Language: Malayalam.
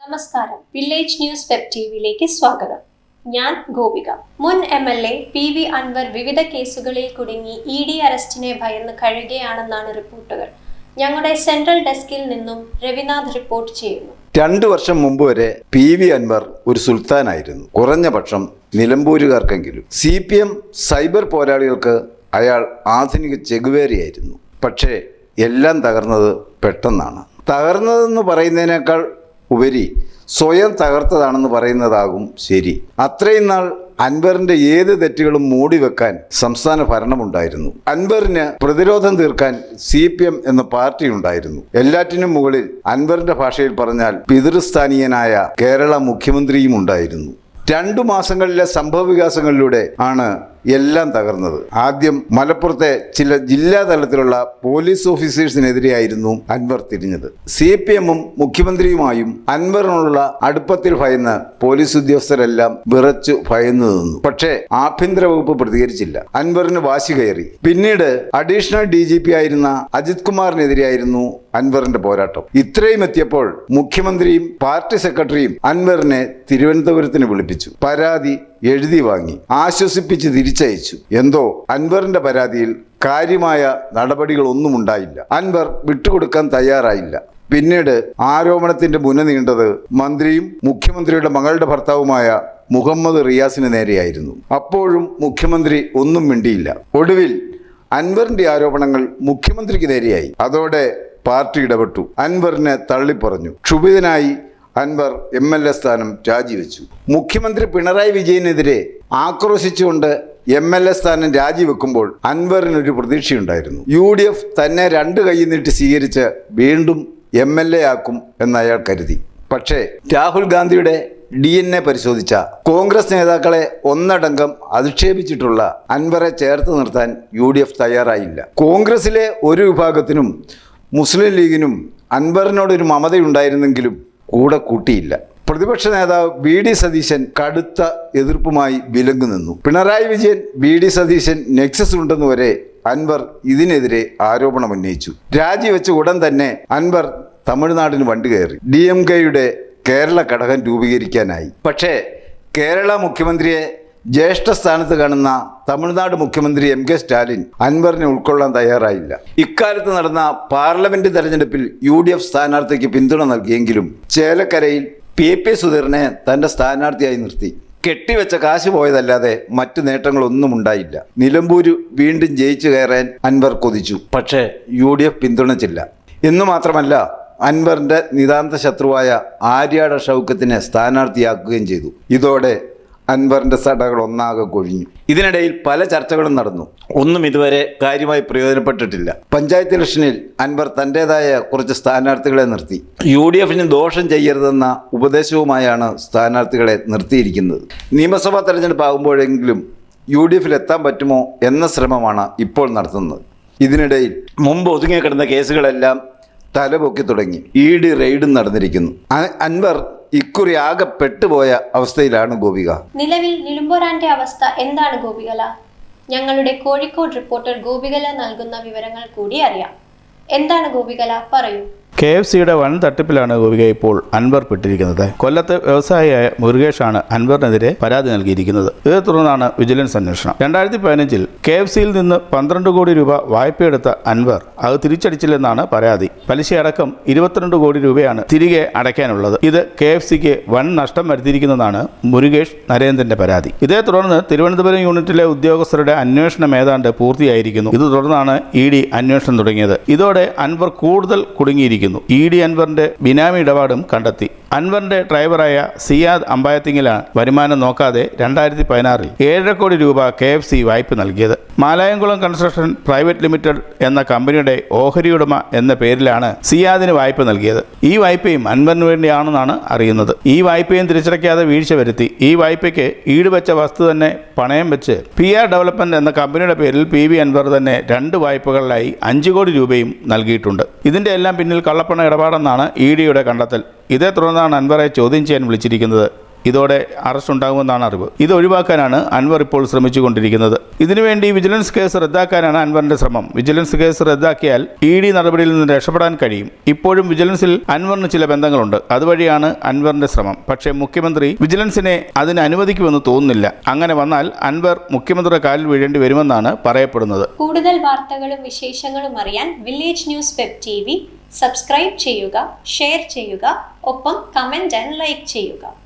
നമസ്കാരം. വില്ലേജ് ന്യൂസ് വെബ് ടിവിയിലേക്ക് സ്വാഗതം. ഞാൻ ഗോപിക. മുൻ M L A P V Anvar വിവിധ കേസുകളിൽ കുടുങ്ങി ഇ ഡി അറസ്റ്റിനെ ഭയന്ന് കഴിയുകയാണെന്നാണ് റിപ്പോർട്ടുകൾ. ഞങ്ങളുടെ സെൻട്രൽ ഡെസ്കിൽ നിന്നും രവിനാഥ് റിപ്പോർട്ട് ചെയ്യുന്നു. രണ്ടു വർഷം മുമ്പ് വരെ പി വി അൻവർ ഒരു സുൽത്താനായിരുന്നു. കുറഞ്ഞ പക്ഷം നിലമ്പൂരുകാർക്കെങ്കിലും. സി പി എം സൈബർ പോരാളികൾക്ക് അയാൾ ആധുനിക ചെകുവേരിയായിരുന്നു പക്ഷേ എല്ലാം തകർന്നത് പെട്ടെന്നാണ്. തകർന്നതെന്ന് പറയുന്നതിനേക്കാൾ ഉപരി സ്വയം തകർത്തതാണെന്ന് പറയുന്നതാകും ശരി. അത്രയും നാൾ അൻവറിന്റെ ഏത് തെറ്റുകളും മൂടി വെക്കാൻ സംസ്ഥാന ഭരണമുണ്ടായിരുന്നു. അൻവറിന് പ്രതിരോധം തീർക്കാൻ സി പി എം എന്ന പാർട്ടി ഉണ്ടായിരുന്നു. എല്ലാറ്റിനും മുകളിൽ അൻവറിന്റെ ഭാഷയിൽ പറഞ്ഞാൽ പിതൃസ്ഥാനീയനായ കേരള മുഖ്യമന്ത്രിയും ഉണ്ടായിരുന്നു. രണ്ടു മാസങ്ങളിലെ സംഭവ വികാസങ്ങളിലൂടെ ആണ് എല്ലാം തകർന്നത്. ആദ്യം മലപ്പുറത്തെ ചില ജില്ലാ തലത്തിലുള്ള പോലീസ് ഓഫീസേഴ്സിനെതിരെയായിരുന്നു അൻവർ തിരിഞ്ഞത്. സി പി എമ്മും മുഖ്യമന്ത്രിയുമായും അൻവറിനുള്ള അടുപ്പത്തിൽ ഭയന്ന് പോലീസ് ഉദ്യോഗസ്ഥരെല്ലാം വിറച്ചു ഭയന്നു നിന്നു. പക്ഷേ ആഭ്യന്തര വകുപ്പ് പ്രതികരിച്ചില്ല. അൻവറിന് വാശി കയറി. പിന്നീട് അഡീഷണൽ ഡി ജി പി ആയിരുന്ന അജിത് കുമാറിനെതിരെയായിരുന്നു അൻവറിന്റെ പോരാട്ടം. ഇത്രയും എത്തിയപ്പോൾ മുഖ്യമന്ത്രിയും പാർട്ടി സെക്രട്ടറിയും അൻവറിനെ തിരുവനന്തപുരത്തിന് വിളിപ്പിച്ചു. പരാതി എഴുതി വാങ്ങി. ആശ്വസിപ്പിച്ച് തിരിച്ചയച്ചു. എന്തോ അൻവറിന്റെ പരാതിയിൽ കാര്യമായ നടപടികളൊന്നും ഉണ്ടായില്ല അൻവർ വിട്ടുകൊടുക്കാൻ തയ്യാറായില്ല. പിന്നീട് ആരോപണത്തിന്റെ മുന നീണ്ടത് മന്ത്രിയും മുഖ്യമന്ത്രിയുടെ മകളുടെ ഭർത്താവുമായ മുഹമ്മദ് റിയാസിന് നേരെയായിരുന്നു. അപ്പോഴും മുഖ്യമന്ത്രി ഒന്നും മിണ്ടിയില്ല. ഒടുവിൽ അൻവറിന്റെ ആരോപണങ്ങൾ മുഖ്യമന്ത്രിക്ക് നേരെയായി. അതോടെ പാർട്ടി ഇടപെട്ടു. അൻവറിനെ തള്ളിപ്പറഞ്ഞു. ക്ഷുഭിതനായി അൻവർ എം എൽ എ സ്ഥാനം രാജിവെച്ചു. മുഖ്യമന്ത്രി പിണറായി വിജയനെതിരെ ആക്രോശിച്ചുകൊണ്ട് എം എൽ എ സ്ഥാനം രാജിവെക്കുമ്പോൾ അൻവറിനൊരു പ്രതീക്ഷയുണ്ടായിരുന്നു. യു ഡി എഫ് തന്നെ രണ്ട് കൈ നീട്ടി സ്വീകരിച്ച് വീണ്ടും എം എൽ എ ആക്കും എന്ന് അയാൾ കരുതി. പക്ഷേ രാഹുൽ ഗാന്ധിയുടെ ഡി എൻ എ പരിശോധിച്ച കോൺഗ്രസ് നേതാക്കളെ ഒന്നടങ്കം അധിക്ഷേപിച്ചിട്ടുള്ള അൻവറെ ചേർത്ത് നിർത്താൻ യു ഡി എഫ് തയ്യാറായില്ല. കോൺഗ്രസിലെ ഒരു വിഭാഗത്തിനും മുസ്ലിം ലീഗിനും അൻവറിനോടൊരു മമതയുണ്ടായിരുന്നെങ്കിലും കൂടെ കൂട്ടിയില്ല. പ്രതിപക്ഷ നേതാവ് വി ഡി സതീശൻ കടുത്ത എതിർപ്പുമായി വിലങ്ങു നിന്നു. Pinarayi Vijayan V D Satheesan nexus ഉണ്ടെന്ന് വരെ അൻവർ ഇതിനെതിരെ ആരോപണം ഉന്നയിച്ചു. രാജിവെച്ച ഉടൻ തന്നെ അൻവർ തമിഴ്നാടിന് വണ്ടി കയറി. ഡി എം കെയുടെ കേരള ഘടകം രൂപീകരിക്കാനായി. പക്ഷേ കേരള മുഖ്യമന്ത്രിയെ ജ്യേഷ്ഠ സ്ഥാനത്ത് കാണുന്ന തമിഴ്നാട് മുഖ്യമന്ത്രി എം കെ സ്റ്റാലിൻ അൻവറിനെ ഉൾക്കൊള്ളാൻ തയ്യാറായില്ല. ഇക്കാലത്ത് നടന്ന പാർലമെന്റ് തെരഞ്ഞെടുപ്പിൽ യു ഡി എഫ് സ്ഥാനാർത്ഥിക്ക് പിന്തുണ നൽകിയെങ്കിലും ചേലക്കരയിൽ പി പി സുധീറിനെ തന്റെ സ്ഥാനാർത്ഥിയായി നിർത്തി. കെട്ടിവെച്ച കാശ് പോയതല്ലാതെ മറ്റു നേട്ടങ്ങളൊന്നും ഉണ്ടായില്ല. നിലമ്പൂര് വീണ്ടും ജയിച്ചു കയറാൻ അൻവർ കൊതിച്ചു. പക്ഷേ യു ഡി എഫ് പിന്തുണച്ചില്ല. എന്നു മാത്രമല്ല അൻവറിന്റെ നിതാന്ത ശത്രുവായ ആര്യാട ഷൗക്കത്തിനെ സ്ഥാനാർത്ഥിയാക്കുകയും ചെയ്തു. ഇതോടെ അൻവറിന്റെ സടകൾ ഒന്നാകെ കൊഴിഞ്ഞു. ഇതിനിടയിൽ പല ചർച്ചകളും നടന്നു. ഒന്നും ഇതുവരെ കാര്യമായി പ്രയോജനപ്പെട്ടിട്ടില്ല. പഞ്ചായത്ത് ഇലക്ഷനിൽ അൻവർ തന്റെതായ കുറച്ച് സ്ഥാനാർത്ഥികളെ നിർത്തി. യു ഡി എഫിന് ദോഷം ചെയ്യരുതെന്ന ഉപദേശവുമായാണ് സ്ഥാനാർത്ഥികളെ നിർത്തിയിരിക്കുന്നത്. നിയമസഭാ തെരഞ്ഞെടുപ്പ് ആകുമ്പോഴെങ്കിലും യു ഡി എഫിൽ എത്താൻ പറ്റുമോ എന്ന ശ്രമമാണ് ഇപ്പോൾ നടത്തുന്നത്. ഇതിനിടയിൽ മുമ്പ് ഒതുങ്ങിക്കിടന്ന കേസുകളെല്ലാം തലപൊക്കി തുടങ്ങി. ഇ ഡി റെയ്ഡും നടന്നിരിക്കുന്നു. അൻവർ ഇക്കുറി ആകെ പെട്ടുപോയ അവസ്ഥയിലാണ് ഗോപിക. നിലവിൽ നിലുമ്പോരാന്റെ അവസ്ഥ എന്താണ് ഗോപികല? ഞങ്ങളുടെ കോഴിക്കോട് റിപ്പോർട്ടർ ഗോപികല നൽകുന്ന വിവരങ്ങൾ കൂടി അറിയാം. എന്താണ് ഗോപികല? പറയൂ. കെ എഫ് സിയുടെ വൻ തട്ടിപ്പിലാണ് ഗോപിക ഇപ്പോൾ അൻവർ പെട്ടിരിക്കുന്നത്. കൊല്ലത്ത് വ്യവസായിയായ മുരുകേഷാണ് അൻവറിനെതിരെ പരാതി നൽകിയിരിക്കുന്നത്. ഇതേ തുടർന്നാണ് വിജിലൻസ് അന്വേഷണം. രണ്ടായിരത്തി പതിനഞ്ചിൽ കെ എഫ് സിയിൽ നിന്ന് പന്ത്രണ്ട് കോടി രൂപ വായ്പയെടുത്ത അൻവർ അത് തിരിച്ചടിച്ചില്ലെന്നാണ് പരാതി. പലിശയടക്കം ഇരുപത്തിരണ്ട് കോടി രൂപയാണ് തിരികെ അടയ്ക്കാനുള്ളത്. ഇത് കെ എഫ് സിക്ക് വൻ നഷ്ടം വരുത്തിയിരിക്കുന്നതാണ് മുരുകേഷ് നരേന്ദ്രന്റെ പരാതി. ഇതേ തുടർന്ന് തിരുവനന്തപുരം യൂണിറ്റിലെ ഉദ്യോഗസ്ഥരുടെ അന്വേഷണം ഏതാണ്ട് പൂർത്തിയായിരിക്കുന്നു. ഇത് തുടർന്നാണ് ഇ ഡി അന്വേഷണം തുടങ്ങിയത്. ഇതോടെ അൻവർ കൂടുതൽ കുടുങ്ങിയിരിക്കുന്നു. ഇ ഡി അൻവറിന്റെ ബിനാമി ഇടപാടും കണ്ടെത്തി. അൻവറിന്റെ ഡ്രൈവറായ സിയാദ് അമ്പായത്തിങ്ങിലാണ് വരുമാനം നോക്കാതെ രണ്ടായിരത്തി പതിനാറിൽ ഏഴര കോടി രൂപ കെ എഫ് സി വായ്പ നൽകിയത്. മാലായംകുളം കൺസ്ട്രക്ഷൻ പ്രൈവറ്റ് ലിമിറ്റഡ് എന്ന കമ്പനിയുടെ ഓഹരി ഉടമ എന്ന പേരിലാണ് സിയാദിന് വായ്പ നൽകിയത്. ഈ വായ്പയും അൻവറിന് വേണ്ടിയാണെന്നാണ് അറിയുന്നത്. ഈ വായ്പയും തിരിച്ചടയ്ക്കാതെ വീഴ്ച വരുത്തി. ഈ വായ്പയ്ക്ക് ഈടുവെച്ച വസ്തു തന്നെ പണയം വെച്ച് പി ആർ ഡെവലപ്മെന്റ് എന്ന കമ്പനിയുടെ പേരിൽ പി വി അൻവർ തന്നെ രണ്ട് വായ്പകളിലായി അഞ്ച് കോടി രൂപയും നൽകിയിട്ടുണ്ട്. ഇതിന്റെ എല്ലാം പിന്നിൽ കള്ളപ്പണ ഇടപാടെന്നാണ് ഇ ഡിയുടെ കണ്ടെത്തൽ. ഇതേ തുടർന്നാണ് അൻവറെ ചോദ്യം ചെയ്യാൻ വിളിച്ചിരിക്കുന്നത്. ഇതോടെ അറസ്റ്റ് ഉണ്ടാകുമെന്നാണ് അറിവ്. ഇത് ഒഴിവാക്കാനാണ് അൻവർ ഇപ്പോൾ ശ്രമിച്ചുകൊണ്ടിരിക്കുന്നത്. ഇതിനുവേണ്ടി വിജിലൻസ് കേസ് റദ്ദാക്കാനാണ് അൻവറിന്റെ ശ്രമം. വിജിലൻസ് കേസ് റദ്ദാക്കിയാൽ ഇ ഡി നടപടിയിൽ നിന്ന് രക്ഷപ്പെടാൻ കഴിയും. ഇപ്പോഴും വിജിലൻസിൽ അൻവറിന് ചില ബന്ധങ്ങളുണ്ട്. അതുവഴിയാണ് അൻവറിന്റെ ശ്രമം. പക്ഷേ മുഖ്യമന്ത്രി വിജിലൻസിനെ അതിന് അനുവദിക്കുമെന്ന് തോന്നുന്നില്ല. അങ്ങനെ വന്നാൽ അൻവർ മുഖ്യമന്ത്രിയുടെ കാലിൽ വീഴേണ്ടി വരുമെന്നാണ് പറയപ്പെടുന്നത്. കൂടുതൽ വാർത്തകളും വിശേഷങ്ങളും അറിയാൻ village news web T subscribe ചെയ്യുക ഷെയർ ചെയ്യുക ഒപ്പം കമന്റ് ആൻഡ് ലൈക്ക് ചെയ്യുക.